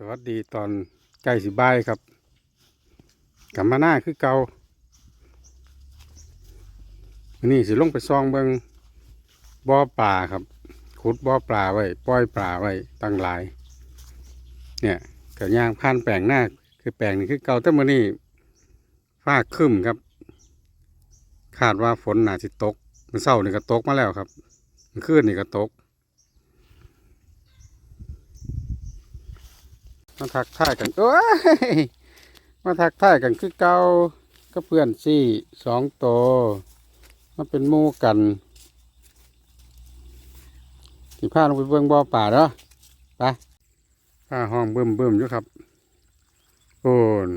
สวัสดีตอนใกล้สิบ่ายครับกลับมาหน้าคือเก่ามื้อนี่สิลงไปซองเบิงบ่อปลาครับ ขุดบ่อปลาไว้ปล่อยปลาไว้ตั้งหลาย เนี่ยกระย่างผ่านแปลงหน้าคือแปลงนี่คือเก่าแต่มื้อนี้ฟ้าคึ้มครับ คาดว่าฝนหนาสิตกมื้อเช้านี่ก็ตกมาแล้วครับมื้อคืนนี่ก็ตก มาทักทายกันโอ้ยมาทักทายกันคือเก่าก็เพื่อนซี่สองโตวมาเป็นมู่กันที่พาลงไปเบิ่งบ่อป่าเนาะไปพาห้องเบิ่มเบิ่มอยู่ครับโอ้น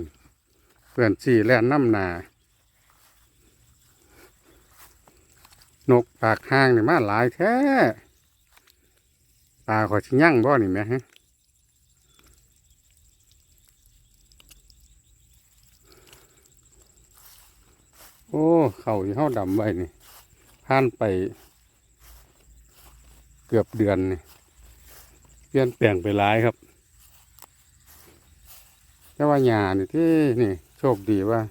เพื่อนซี่แล่นน้ำหนานกปากห้างนี่มาหลายแท้ปลาขอชิยั่งบ่นี่แหม่ฮะ โอ้เข่าที่เฮาดำไว้นี่ผ่านไปเกือบเดือนนี่เปลี่ยนแปลงไปหลายครับ แต่ว่าหญ้านี่ที่นี่โชคดีว่า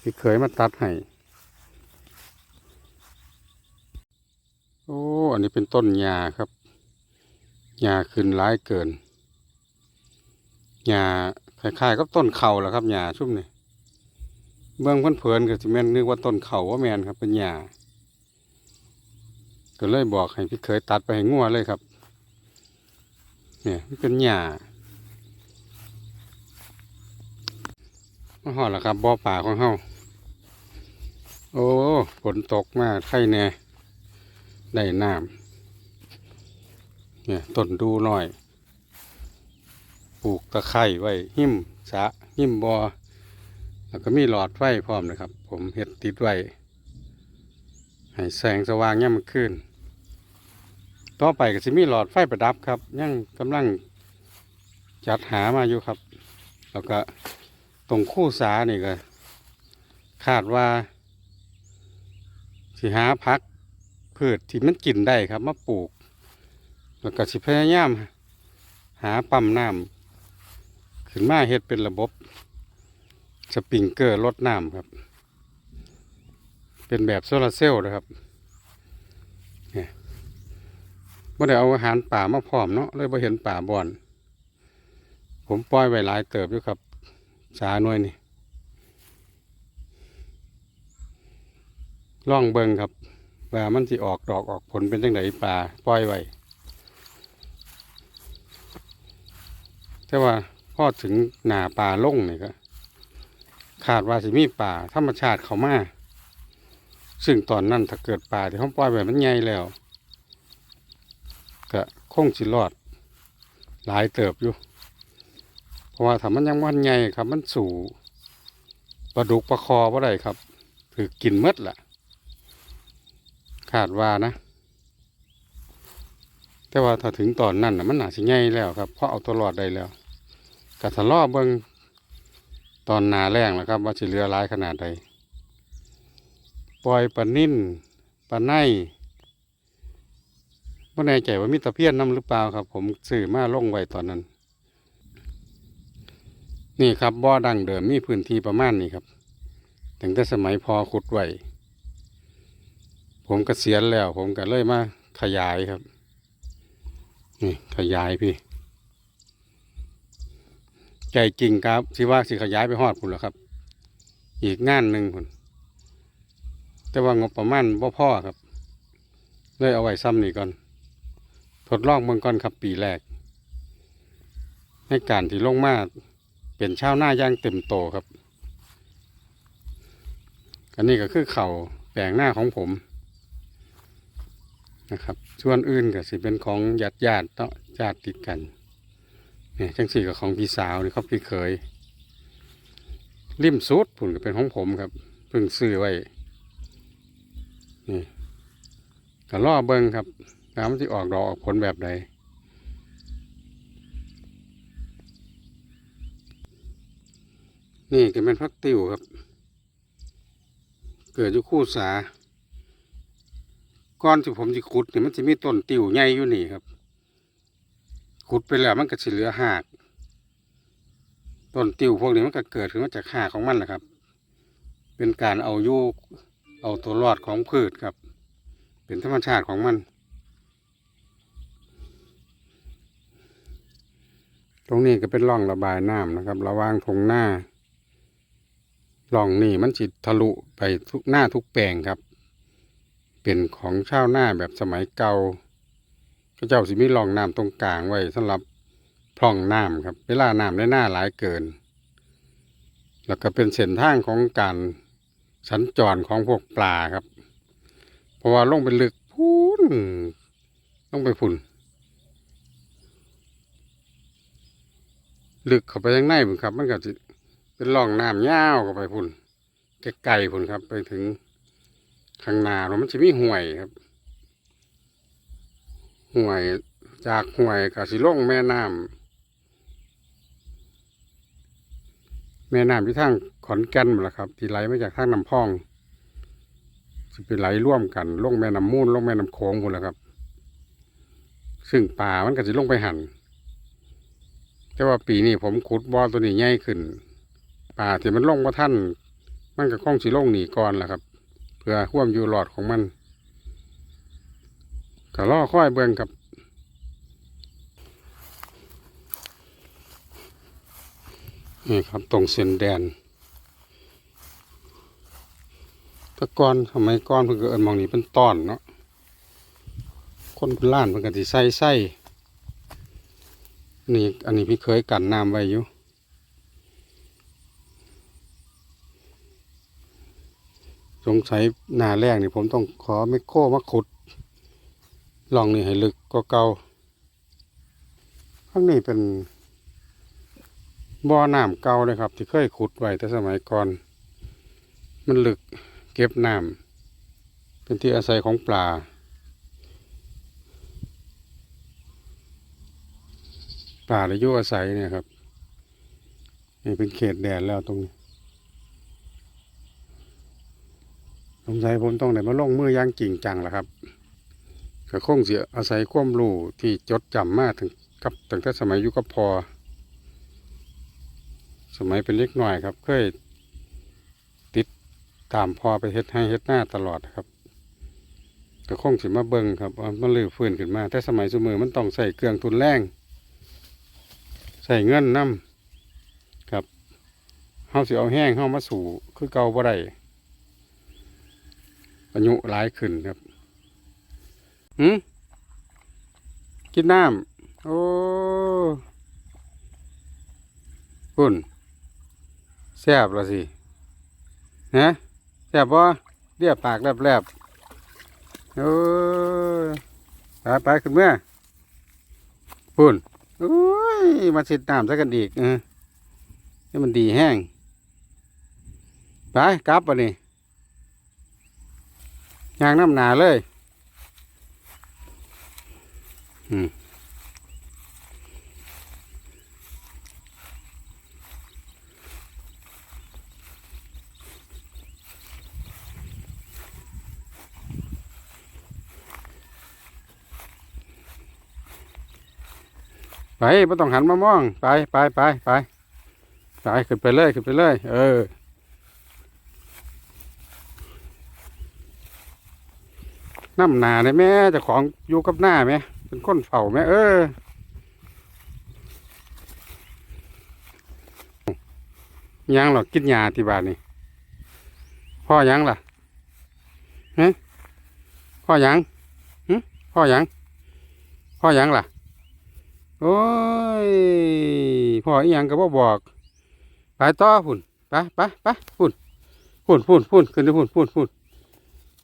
พี่เคยมาตัดให้โอ้อันนี้เป็นต้นหญ้าครับหญ้าขึ้นหลายเกินหญ้าคล้ายๆกับต้นเข่าแหละครับหญ้าชุ่มนี่ เบื้องเพื่อนๆก็สิแม่นนึกว่าต้นเขาว่าแมนครับเป็นหญ้าก็เลยบอกให้พี่เคยตัดไปให้งัวเลยครับ เนี่ยมันเป็นหญ้ามาหอดแล้วครับบ่อป่าของเฮาโอ้ฝนตกมากไข่แน่ได้น้ำเนี่ยต้นดูหน่อย ปลูกตะไคร้ไว้หิมสะหิมบ่อ แล้วก็มีหลอดไฟพร้อมนะครับ ผมเห็ดติดไว้ให้แสงสว่างย่ามมันขึ้น ต่อไปก็จะมีหลอดไฟประดับครับ ยังกำลังจัดหามาอยู่ครับ แล้วก็ตรงคู่สานี่ก็ คาดว่าสิหาพักพืชที่มันกินได้ครับมาปลูก แล้วก็สิพยายามหาปั๊มน้ำขึ้นมาเฮ็ดเป็นระบบ สปริงเกอร์ลดน้ำครับ เป็นแบบโซลาร์เซลล์นะครับเนี่ยไม่ได้เอาอาหารป่ามาพร้อมเนาะเลยไ่เห็นป่าบอน ผมปล่อยไว้หลายเติบอยู่ครับ สาหน่วยนี่ล่องเบิงครับว่ามันสิออกดอกออกผลเป็นจังไดป่าปล่อยไว้แต่ว่าพอถึงหนาป่าลงนี่ก็ ขาดว่าสิมีป่าธรรมชาติเขามาซึ่งตอนนั้นถ้าเกิดป่าที่เขาปล่อยไว้มันใหญ่แล้วก็คงสิรอด หลายเติบอยู่ เพราะว่าถ้ามันยังมันใหญ่ครับ มันสู่ปลาดุกปลาคอว่าได้ครับ ถือกินหมดล่ะ ขาดว่านะ แต่ว่าถ้าถึงตอนนั้นนะมันหนาสิใหญ่แล้วครับ เพราะเอาตัวรอดได้แล้วกะทะลาะเบิง ตอนนาแรงนะครับ ว่าสิเหลือหลายขนาดใดปล่อยปลานิ่นปลาไนไม่แน่ใจว่ามีตะเพียนน้ำหรือเปล่าครับ ผมสื่อมาลงไว้ตอนนั้น นี่ครับบ่อดังเดิมมีพื้นที่ประมาณนี้ครับตั้งแต่สมัยพอขุดไว้ผมกเกษียณแล้ว ผมก็เลยมาขยายครับ นี่ขยายพี่ ใจจริงครับสิว่าสิขยายไปฮอดพุ่นแล้วครับ อีกงานหนึ่งพุ่นแต่ว่างบประมาณบ่พ่อครับเลยเอาไว้ซ้ำนี่ก่อน ทดลองเมืองก่อนครับปีแรก ในการที่ลงมาเป็นชาวหน้าย่างเต็มโตครับ อันนี้ก็คือเข่าแปลงหน้าของผมนะครับส่วนอื่นก็สิเป็นของญาติญาติเนาะญาติติดกัน นี่ยจังสี่กับของพี่สาวนี่เขาพี่เคยริมสุดผุนก็เป็นของผมครับเพิ่งซื้อไว้นี่ก็ล่อเบิ้งครับน้ำที่ออกดอกออกผลแบบใดนี่ก็เป็นพักติวครับ เกิดอยู่คู่สาก้อนที่ผมจะขุดเนี่ยมันจะมีต้นติวใหญ่อยู่นี่ครับ ขุดไปแล้วมันก็สิเหลือหากต้นติวพวกนี้มันก็เกิดขึ้นมาจากหากของมันแหละครับ เป็นการเอายู่เอาตัวรอดของพืชครับ เป็นธรรมชาติของมัน ตรงนี้ก็เป็นร่องระบายน้ำนะครับ ระว่างทงหน้าร่องนี่มันจิทะลุไปทุกหน้าทุกแปลงครับ เป็นของชาวหน้าแบบสมัยเก่า เจ้าสิมีร่องน้ำตรงกลางไว้สำหรับพร่องน้ำครับ เวลาน้ำได้หน้าหลายเกิน แล้วก็เป็นเส้นทางของการสัญจรของพวกปลาครับ เพราะว่าลงไปลึกพูนลงไปพุ่นลึกเข้าไปยังในพุ่นครับ มันก็จะเป็นร่องน้ำยาวเข้าไปพุ่นไกลๆพุ่นครับ ไปถึงข้างหน้าแล้วมันจะมีห่วยครับ ห่วยจากห่วยก็สิลงแม่น้ำแม่น้ำที่ทางขอนแก่นหมดละครับ ที่ไหลมาจากทางน้ำพองจะไปไหลร่วมกันลงแม่น้ำมูลลงแม่น้ำโขงหมดล้วครับ ซึ่งป่ามันก็จะลงไปหันแต่ว่าปีนี้ผมขุดบ่อตัวนี้ใหญ่ขึ้น ป่าที่มันลงมาท่าน มันก็คงสิลงหนีก่อนแหละครับ เพื่อควมอยู่รอดของมัน ก็ล่อค่อยเบิ่งครับนี่ครับตรงเส้นแดนตะกอนทำไมก้อนเพิ่งเกิดมองนี่เป็นตอนเนาะคนเป็นล้านเพิ่นก็สิใส่ไส้นี่อันนี้พี่เคยกันน้ำไว้อยู่สงสัยหน้าแรกนี่ผมต้องขอไมโครมาขุด ลองนี่ให้ลึกก็เก่าข้างนี้เป็นบ่อน้ำเก่าเลยครับ ที่เคยขุดไว้แต่สมัยก่อน มันลึกเก็บน้ำเป็นที่อาศัยของปลาป่าและโยอาศัยเนี่ยครับนี่เป็นเขตแดนแล้วตรงนี้สงสัยผมต้องไหนมาลงมืออย่างจริงจังแหละครับ ก็คงเสียอาศัยความรู้ที่จดจำมาถึงกับตั้งแต่สมัยยุกับพอ สมัยเป็นเล็กหน่อยครับ เคยติดตามพอไปเฮ็ดให้เฮ็ดหน้าตลอดครับก็คงสิมาเบิ่งครับว่ามันลื้อฟื้นขึ้นมา แต่สมัยสมือมันต้องใส่เครื่องทุนแรงใส่เงินน้ำครับเฮาสิเอาแห้งเฮามาสู่คือเก่าบ่ได้อายุหลายขึ้นครับ หืมกินน้ำ โอ้คุณแซ่บละสินะแซ่บบ่เรียบปากแลบๆโอ้ไปไปขึ้นเมื่อปุ่นโอ้ย มาสิดน้ำซะกันอีกเออนี่มันดีแห้ง ไปกลับปะนี่ยางน้ำหนาเลย อืมไปไม่ต้องหันมามอง ไปไปไปไปไปขึ้นไปเลยขึ้นไปเลย เออ น้ำหนาเนี่ยแม่จะของอยู่กับหน้าไหม เป็นคนเฝ้าไหมเออยังหรอกกินยาที่บ้านนี่พ่อยังล่ะฮะพ่อยังหึพ่อยังพ่อยังล่ะ โอ้ย พ่ออีหยังก็บ่บอกไปต่อพุ่นไปไปไปพุ่นพุ่นพุ่นพุ่นขึ้นไปพุ่นพุ่นพุ่น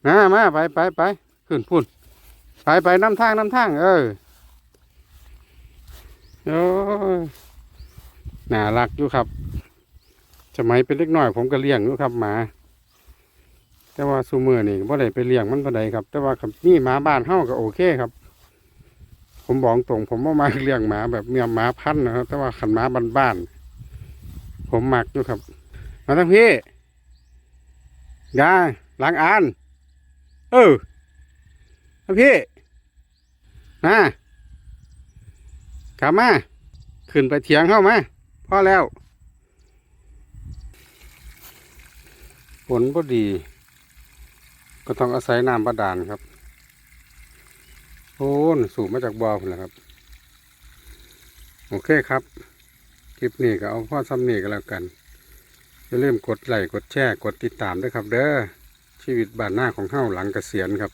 มามาไปไปไปขึ้นพุ่น ไปไปน้ำทางน้ำทางเออโอ้ยน่ารักอยู่ครับสมัยเป็นเล็กน้อยผมก็เลี้ยงอยู่ครับหมา แต่ว่าซูเมือนี่บ่ได้ไปเลี้ยงมันบ่ได้ครับ แต่ว่านี่หมาบ้านเฮาก็โอเคครับ ผมบอกตรงผมว่ามาเลี้ยงหมาแบบเมียหมาพันนะครับ แต่ว่าขันหมาบ้านๆผมมักอยู่ครับ มาทั้งพี่ยาล้างอาน เออ พี่มากลับมา ขึ้นไปเถียงเข้ามาพอแล้วฝนบ่ดี ก็ต้องอาศัยน้ำบาดาลครับโอ้สูบมาจากบ่อพุ่นแหละครับ โอเคครับ คลิปนี้ก็เอาพ่อซ้ำนี่ก็แล้วกัน อย่าลืมกดไลค์กดแชร์ กดติดตามด้วยครับ เด้อชีวิตบ้านหน้าของเฮาหลังเกษียณครับ